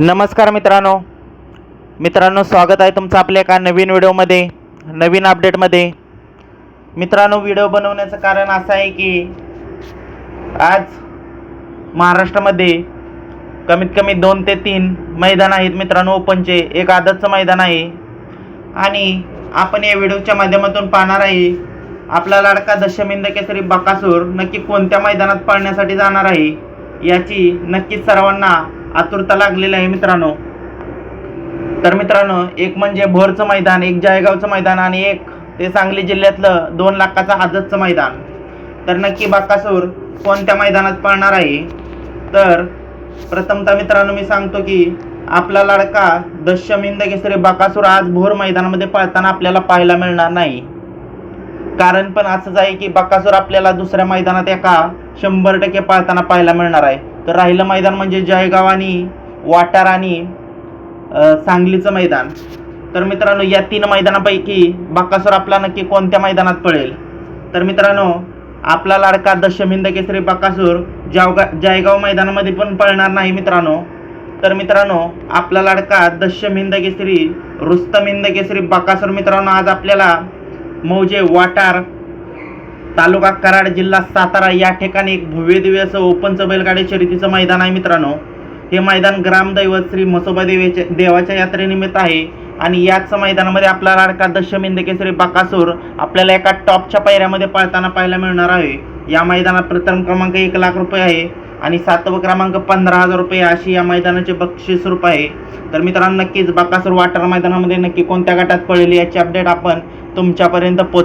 नमस्कार मित्रांनो. मित्रांनो स्वागत आहे तुमचं आपल्या एका नवीन व्हिडिओमध्ये नवीन अपडेटमध्ये. मित्रांनो व्हिडिओ बनवण्याचं कारण असं आहे की आज महाराष्ट्रामध्ये कमीत कमी दोन ते तीन मैदान आहेत मित्रांनो ओपनचे. एक आदतचं मैदान आहे. आणि आपण या व्हिडिओच्या माध्यमातून पाहणार आहे आपला लाडका दशमिंद केसरी बकासूर नक्की कोणत्या मैदानात पळण्यासाठी जाणार आहे याची नक्कीच सर्वांना आतुरता लागलेली आहे मित्रांनो. तर मित्रांनो एक म्हणजे भोरचं मैदान एक जळगावचं मैदान आणि एक ते सांगली जिल्ह्यातलं दोन लाखाचं आजचं मैदान. तर नक्की बाकासूर कोणत्या मैदानात पळणार आहे? तर प्रथमतः मित्रांनो मी सांगतो की आपला लाडका दशमिंद केसरी बाकासूर आज भोर मैदानामध्ये पळताना आपल्याला पाहायला मिळणार नाही. कारण पण असंच आहे की बाकासूर आपल्याला दुसऱ्या मैदानात एका शंभर टक्के पाळताना पाहायला मिळणार आहे. तर राहिलं मैदान म्हणजे जळगाव आणि वाटार आणि सांगलीचं मैदान. तर मित्रांनो या तीन मैदानापैकी बकासूर आपला नक्की कोणत्या मैदानात पळेल? तर मित्रांनो आपला लाडका दशमिंद केसरी बाकासूर जावगा जयगाव मैदानामध्ये पण पळणार नाही मित्रांनो. तर मित्रांनो आपला लाडका दशमिंद केसरी रुस्तमिंद केसरी बाकासूर मित्रांनो आज आपल्याला मौजे वाटार तालुका कराड जिल्हा सातारा या ठिकाणी एक भव्यदिव्य असं ओपनचं बैलगाडी शर्यतीचं मैदान आहे मित्रांनो. हे मैदान ग्रामदैवत श्री म्हसोबा देवीच्या देवाच्या यात्रेनिमित्त आहे. आणि याच मैदानामध्ये आपला लाडका दशमिंद केसरी बाकासूर आपल्याला एका टॉपच्या पायऱ्यामध्ये पळताना पाहायला मिळणार आहे. या मैदानात प्रथम क्रमांक एक लाख रुपये आहे आणि सातवा क्रमांक पंधरा हजार रुपये अशी या मैदानाचे बक्षीस रूप आहे. तर मित्रांनो नक्कीच बाकासूर वाटर मैदानामध्ये नक्की कोणत्या गटात पळेल याची अपडेट आपण तुमच्यापर्यंत पोच